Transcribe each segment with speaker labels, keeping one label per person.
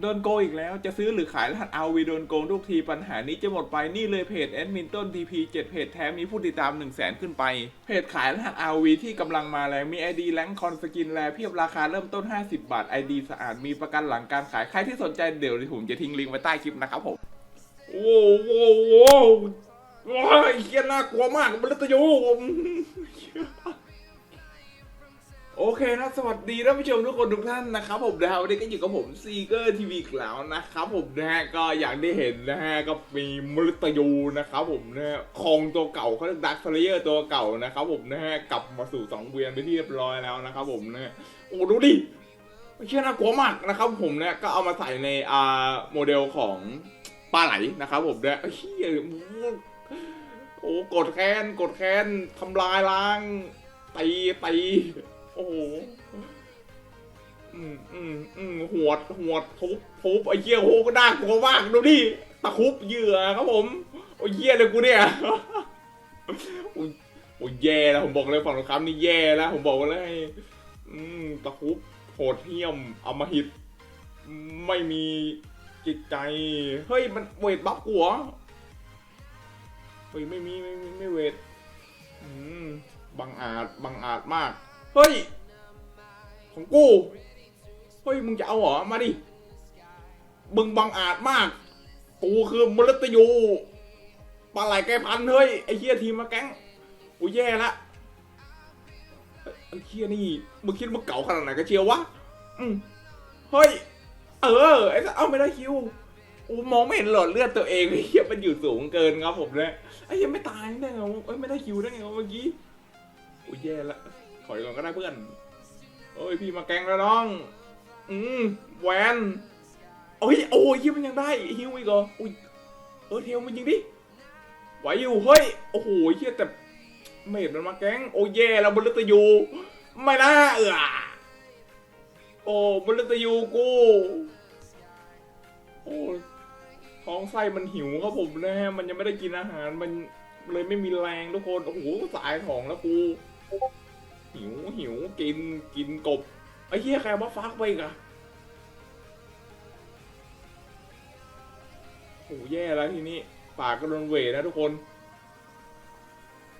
Speaker 1: โดนโกงอีกแล้วจะซื้อหรือขายรหัส RV โดนโกงทุกทีปัญหานี้จะหมดไปนี่เลยเพจแอดมินต้น TP 7เพจแท้มีผู้ติดตาม 1 0 0 0 0แสนขึ้นไป เพจขายรหัส RV ที่กำลังมาแรงมี ID แรงคอนสกินแลเพียบราคาเริ่มต้น 50 บาท ID สะอาดมีประกันหลังการขายใครที่สนใจเดี๋ยวผมจะทิ้งลิงก์ไว้ใต้คลิปนะครับผมโอ้โหโอ้โหว้ยเฮียน่ากลัวมากมันตยู โอเคนะสวัสดีท่านผู้ชมทุกคนทุกท่านนะครับผมนะฮะวันนี้ก็อยู่กับผมซีเกอร์ทีวีแล้วนะครับผมนะฮะก็อย่างได้เห็นนะฮะก็มีมฤตยูนะครับผมนะฮะคองตัวเก่าเขาเรียกดักเลียร์ตัวเก่านะครับผมนะฮะกลับมาสู่สองเวียนไปที่เรียบร้อยแล้วนะครับผมนะฮะโอ้ดูดิเชื่อน่ากลัวมากนะครับผมเนี่ยก็เอามาใส่ในอ่าโมเดลของปลาไหลนะครับผมเนี่ยเฮียโอ้กดแค้นกดแค้นทำลายล้างตีตี อ้โหอืมอืมอืมหวดหวดทุบทุบไอ้เหี้ยโหก็น่ากลัวมากดูดิตะคุบเหยื่อครับผมโอ้ยเหี้ยเลยกูเนี่ยโอ้ยโอ้ยแย่แล้วผมบอกเลยฝั่งตรงข้ามนี่แย่แล้วผมบอกเลยอืมตะคุบโหดเหี้ยมอำมหิต ไม่มีจิตใจ เฮ้ยมันเวทบัฟกูเหรอเฮ้ยไม่มีไม่มีไม่เวทอืมบังอาจบังอาจมาก เฮ้ย ของกู เฮ้ย มึงจะเอาเหรอ มาดิ มึงบังอาจมาก กูคือมฤตยูปลาไหลแกพันเฮ้ย ไอ้เหี้ยทีมมาแก๊งกูแย่ละไอ้เหี้ยนี่ มึงคิดมึงเก่าขนาดไหนกันเชียววะ อืมเฮ้ย เออ ไอ้สัสเอ้าไม่ได้คิวอูมองไม่เห็นหลอดเลือดตัวเองไอ้เหี้ยมันอยู่สูงเกินครับผมเนี่ยไอ้เหี้ยังไม่ตายได้ไงวะเอ้ยไม่ได้คิวได้ไงเมื่อกี้อุ้ยแย่ละ ถอยก่อนก็ได้เพื่อนเอ้ยพี่มาแกงแล้วน้อง อืมแวนโอ้ยโอ้ยเหี้ยมันยังได้ฮิวอีกเหรออุ้ยเออเทลมันยิงดิไหวอยู่เฮ้ยโอ้โหเหี้ยแต่เมดมันมาแกงโอ้ยแย่แล้วบนเลือดอยู่ไม่น่าเออโอ้มฤตยูกูโอ้ท้องไส้มันหิวครับผมนะฮะมันยังไม่ได้กินอาหารมันเลยไม่มีแรงทุกคนโอ้โหสายของแล้วกู หิวหิวกินกินกบไอ้เหี้ยใครมาฟักไปอีกอะโอ้แย่แล้วทีนี้ปากก็โดนเวนะทุกคน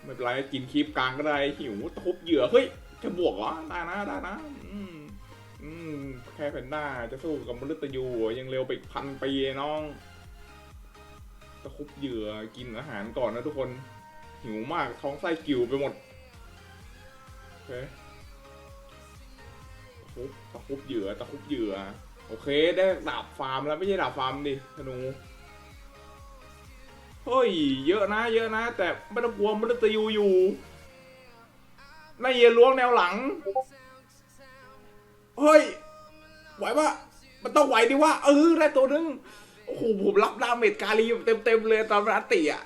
Speaker 1: ไม่เป็นไรกินคลิปกลางก็ได้หิวทุบเหยื่อเฮ้ยจะบวกเหรอได้นะได้นะอืมอืมแค่แพนด้าจะสู้กับมฤตยูยังเร็วไปพันปีน้องตะคุบเหยื่อกินอาหารก่อนนะทุกคน หิวมากท้องไส้กิ่วไปหมด เคตะคุบตะคุบเหยื่อตะคุบเหยื่อ โอเค ได้ดาบฟาร์มแล้วไม่ใช่ดาบฟาร์มดิธนูเฮ้ย เยอะนะเยอะนะ แต่ไม่ต้องกลัวมฤตยูอยู่นายเยล้วงแนวหลัง เฮ้ย ไหวปะมันต้องไหวดิว่าเออได้ตัวหนึง โอ้โหผมรับดาเมจกาลีเต็มๆเลยตอนรัตติอะ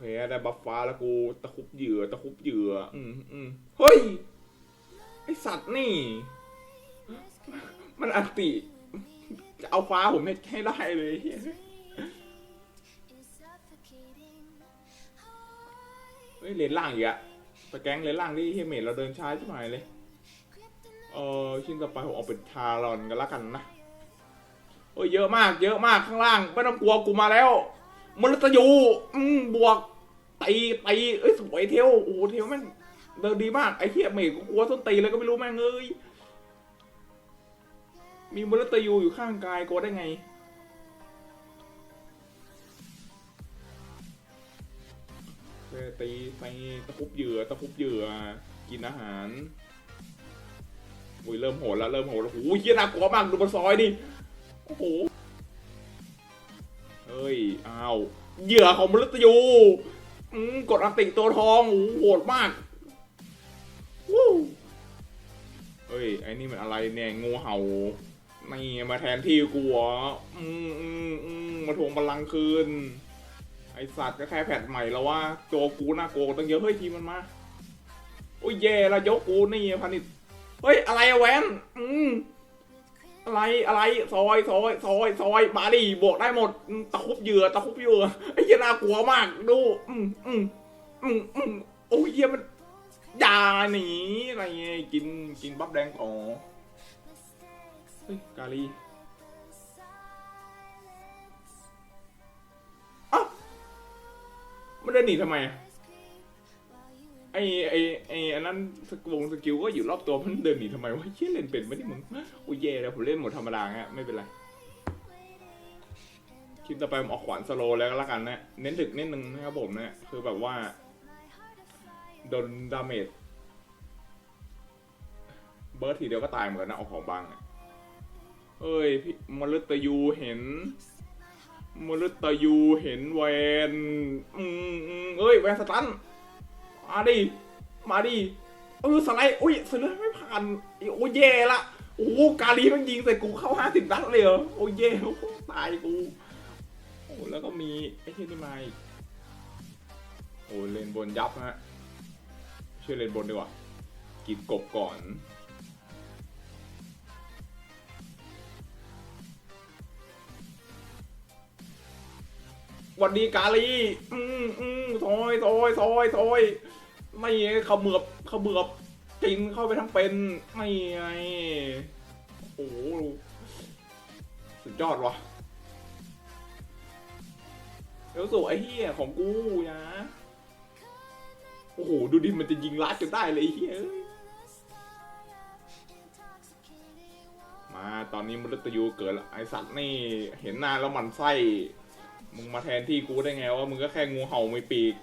Speaker 1: เคได้บัฟฟ้าแล้วกูตะคุบเหยื่อตะคุบเหยื่อ อืมอืมเฮ้ย ไอสัตว์นี่ มันอันติ จะเอาฟ้าผมให้ให้ได้เลยเฮ้ยเลนล่างอีกอะไปแก๊งเลนล่างที่เฮเมดเราเดินช้าชิบหายเลย เออชิ้นต่อไปผมเอาเป็นทารอนกันละกันนะ โอ้ยเยอะมาก เยอะมากข้างล่าง ไม่ต้องกลัวกูมาแล้ว มฤตยูอืมบวกตีตีเอ้ยสวยเทวโอ้โหเทวแม่งเดินดีมากไอ้เหี้ยเมฆกูกลัวส้นตีเลยก็ไม่รู้แม่งเอ้ยมีมฤตยูอยู่ข้างกายกลัวได้ไงตีไปตะคุบเหยื่อตะคุบเหยื่อกินอาหารโอ้ยเริ่มโหดแล้วเริ่มโหดแล้วโอ้ยเหี้ยน่ากลัวมากดูบนซอยดิโอ้โห อ้าวเหยื่อของมฤตยูกดอันติตัวทองโหดมากวู้เฮ้ยไอ้นี่มันอะไรเนี่ยงูเห่านี่มาแทนที่กูเหรออืมอืมอืมมาทวงบัลลังก์คืน ไอสัตว์ก็แค่แพทใหม่แล้วว่าโจกูน่ากลัวกว่าตั้งเยอะเฮ้ยทีมันมาโอ้ยแย่ละยกกูนี่พันิดเฮ้ยอะไรอะแวนอืม อะไรอะไรซอยซอยซอยซอยมาดิบวกได้หมดตะคุบเหยื่อตะคุบเหยื่อไอ้เหี้ยน่ากลัวมากดู อืมอืมอืมอืมโอ้ยเหี้ยมันยาหนีอะไรเงี้ยกินกินบัฟแดงต่อเฮ้ยกาลีอ้ามันเดินหนีทำไมอะ ไอไอไออันนั้นสกวงสกิลก็อยู่รอบตัวมันเดินหนีทำไมวะเชี่ยเล่นเป็นไม่ได้มึงโอ้ยเย่แล้วผมเล่นหมดธรรมดาฮะไม่เป็นไรคลิปต่อไปผมออกขวานสโลแล้วก็แล้วกันนะเน้นถึกเนิดนึงนะครับผมนะคือแบบว่าโดนดาเมจเบิร์ดทีเดียวก็ตายเหมือนกันนะเอาของบางเอ้ยพี่มฤตยูเห็นมฤตยูเห็นแวนอืมอืมเอ้ยแวนสตัน มาดิ มาดิ เออสไลด์อุ้ยสไลด์ไม่ผ่าน โอ้ยแย่ละ โอ้กาลีมันยิงใส่กูเข้าห้าสิบนัดเลยเหรอ โอ้ยแย่ตายกู โอ้แล้วก็มีไอ้เที่นี่มาโอ้เลนบนยับฮะ ช่วยเลนบนดีกว่า กินกบก่อนวันดีกาลี อืมอืมซอยซอยซอยซอย ไม่เขาเมือบเขาเมือบกินเข้าไปทั้งเป็นไม่ไงโอ้โหสุดยอดว่ะเอลสูไอ้เหี้ยของกูนะโอ้โหดูดิมันจะยิงลัดจนได้เลยไอ้เหี้ยมาตอนนี้มฤตยูเกิดละไอสัตว์นี่เห็นหน้าแล้วหมันไส้ มึงมาแทนที่กูได้ไงวะมึงก็แค่งูเห่าไม่ปีก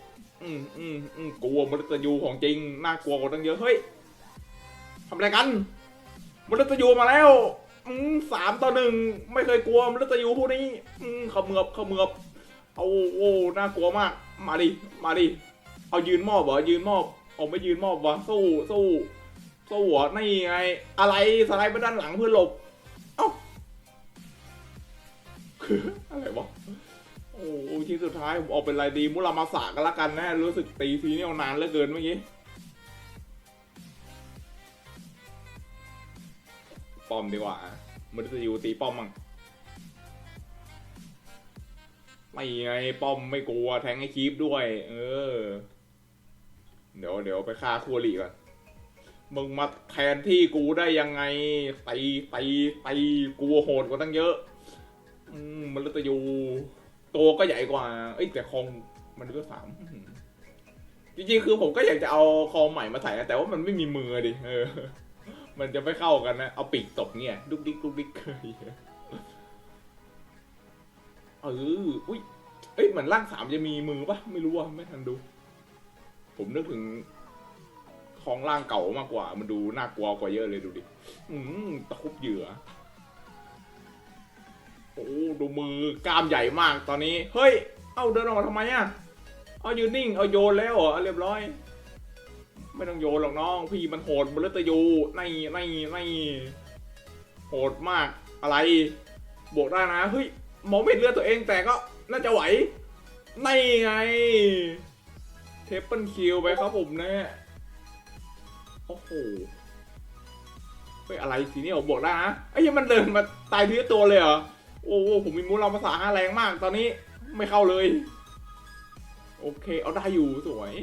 Speaker 1: อืมอืมอืมกลัวมฤตยูของจริง น่ากลัวกว่าตั้งเยอะเฮ้ยทำอะไรกันมฤตยูมาแล้วอืมสามต่อหนึ่งไม่เคยกลัวมฤตยูพวกนี้อืมเขมือบเขมือบเอาโอ้น่ากลัวมาก มาดิมาดิเอายืนมอบเหรอยืนมอบเอาไม่ยืนมอบวะสู้สู้สู้หรอนี่ไง อะไรสไลด์ไปด้านหลังเพื่อหลบเอ้า คืออะไรวะ ทีสุดท้ายผมออกเป็นไรดีมุรามาสากันละกันนะ รู้สึกตีซีนี่ยนานเหลือเกินเมื่อกี้ป้อมดีกว่ามันจะอยู่ตีป้อมมั่งไม่ไงป้อมไม่กลัวแทงให้คีปด้วย เออ เดี๋ยวเดี๋ยวไปฆ่าคัวหลีก่อนมึงมาแทนที่กูได้ยังไงตีตีตีกูโหดกว่าตั้งเยอะ อืมมันเลยจะอยู่ ตัวก็ใหญ่กว่า เอ้ยแต่คองมันก็สามจริงๆคือผมก็อยากจะเอาคองใหม่มาใส่นะแต่ว่ามันไม่มีมือดิเออ มันจะไม่เข้ากันนะ เอาปีกตบเนี่ยดุกดิกดุกดิกเอออุ้ยเอ้ยเหมือนร่างสามจะมีมือปะไม่รู้อะไม่ทันดู ผมนึกถึงของร่างเก่ามากกว่า มันดูน่ากลัวกว่าเยอะเลยดูดิ อืมตะคุบเหยื่อ โอ้ดูมือกล้ามใหญ่มากตอนนี้ เฮ้ย เอาเดินออกมาทำไมอะ เอายืนนิ่ง เอาโยนแล้วเหรอเอาเรียบร้อย ไม่ต้องโยนหรอกน้อง พี่มันโหดบลตยูในในในโหดมากอะไร บวกได้นะ เฮ้ยมองไม่เลือดตัวเองแต่ก็น่าจะไหวในไง เทปเปิลคิวไปครับผมนะโอ้โหเฮ้ยอะไรสีนี้บวกได้นะไอ้ยังมันเดินมาตายทีละตัวเลยเหรอ โอ้โหผมมีมูลเราภาษาห้าแรงมาก ตอนนี้ไม่เข้าเลย โอเค เอาได้อยู่สวย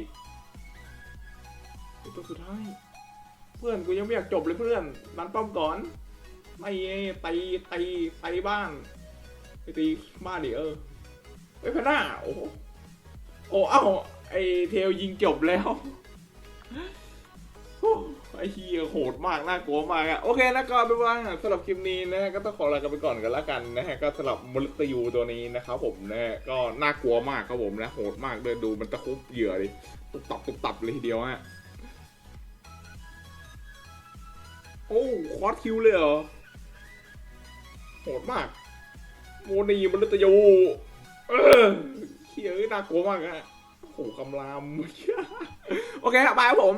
Speaker 1: ไอ้ตัวสุดท้าย เพื่อนกูยังไม่อยากจบเลยเพื่อนนันป้อมก่อนไม่ตีตีตีบ้านไปตีบ้านดิเออไอ้พน่าโอ้โหโอ้เอ้าไอเทลยิงจบแล้ว ไอเฮียโหดมากน่ากลัวมากอะโอเคนะก็เป็นว่าสำหรับคลิปนี้นะฮะก็ต้องขอลากันไปก่อนกันล้วกันนะฮะก็สำหรับมลตยูตัวนี้นะครับผมนะฮะก็น่ากลัวมากครับผมนะโหดมากเดินดูมันตะคุบเหยื่อดิตุบตับตุบตับเลยทีเดียวฮะโอ้ควอดคิวเลยเหรอโหดมาก โมนีมฤตยูเออเฮียเอ้ยน่ากลัวมากอะโอ้โหคำรามโอเคครับบายครับผม